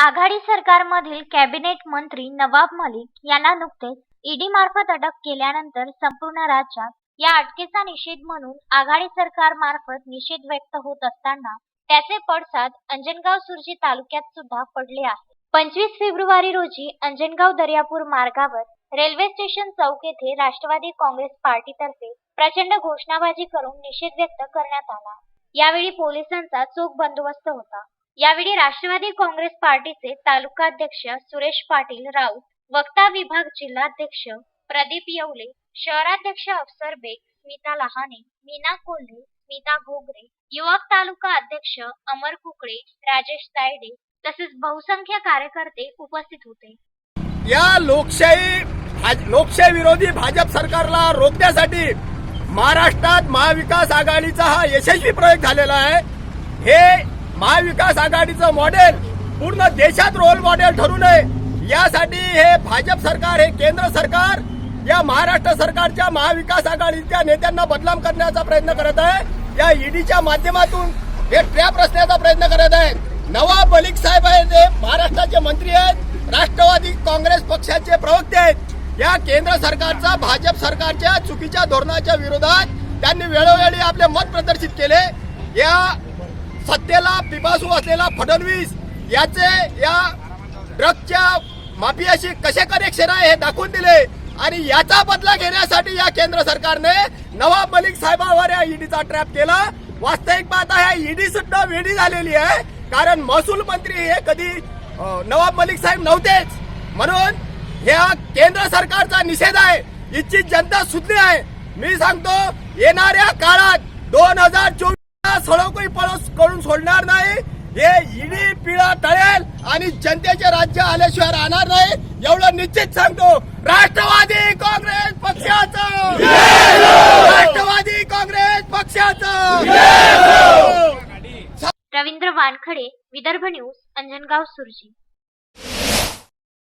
आघाडी सरकारमधील कॅबिनेट मंत्री नवाब मलिक यांना नुकतेच ईडी मार्फत अटक केल्यानंतर संपूर्ण राज्यात या अटकेचा निषेध म्हणून आघाडी सरकारमार्फत निषेध व्यक्त होत असताना त्याचे पडसाद अंजनगाव सुरजी तालुक्यात सुद्धा पडले आहे पंचवीस फेब्रुवारी रोजी अंजनगाव दर्यापूर मार्गावर रेल्वे स्टेशन चौक येथे राष्ट्रवादी काँग्रेस पार्टीतर्फे प्रचंड घोषणाबाजी करून निषेध व्यक्त करण्यात आला. यावेळी पोलिसांचा चोख बंदोबस्त होता. यावेळी राष्ट्रवादी काँग्रेस पार्टीचे तालुकाध्यक्ष सुरेश पाटील राऊत वक्ता विभाग जिल्हाध्यक्ष प्रदीप येवले शहराध्यक्ष अफसर बेग स्मिता लहाने मीना कोल्हे स्मिता घोगरे युवक तालुका अध्यक्ष अमर कुकडे राजेश तायडे तसेच बहुसंख्य कार्यकर्ते उपस्थित होते. या लोकशाही लोकशाही विरोधी भाजप सरकारला रोखण्यासाठी महाराष्ट्रात महाविकास आघाडीचा हा यशस्वी प्रयोग झालेला आहे. हे महाविकास आघाडीचं मॉडेल पूर्ण देशात रोल मॉडेल ठरू नये. यासाठी हे भाजप सरकार हे केंद्र सरकार या महाराष्ट्र सरकारच्या महाविकास आघाडीच्या नेत्यांना बदनाम करण्याचा प्रयत्न करत आहे. या ईडीच्या माध्यमातून हे ट्रॅप रचण्याचा प्रयत्न करत आहे नवाब मलिक साहेब आहेत महाराष्ट्राचे मंत्री आहेत राष्ट्रवादी काँग्रेस पक्षाचे प्रवक्ते आहेत. या केंद्र सरकारचा भाजप सरकारच्या चुकीच्या धोरणाच्या विरोधात त्यांनी वेळोवेळी आपले मत प्रदर्शित केले. या सत्तेला पिपासू असलेला फडणवीस याचे या ड्रगच्या माफियाशी कसे कनेक्शन आहे हे दाखवून दिले. आणि याचा बदला घेण्यासाठी या केंद्र सरकारने नवाब मलिक साहेबांवर या ईडीचा ट्रॅप केला. वास्तविक पाहता ह्या ईडी सुद्धा वेडी झालेली आहे. कारण महसूल मंत्री हे कधी नवाब मलिक साहेब नव्हतेच. म्हणून ह्या केंद्र सरकारचा निषेध आहे. इच्छित जनता सुटली आहे. मी सांगतो येणाऱ्या काळात दोन हजार चोवीस सळोकही पळस करून सोडणार नाही. हे इडी पिळा टळेल आणि जनतेचे राज्य आल्याशिवाय राहणार नाही. एवढं निश्चित सांगतो. राष्ट्रवादी काँग्रेस पक्षाचं. राष्ट्रवादी काँग्रेस पक्षाचं. रवींद्र वानखडे विदर्भ न्यूज अंजनगाव सुरजी.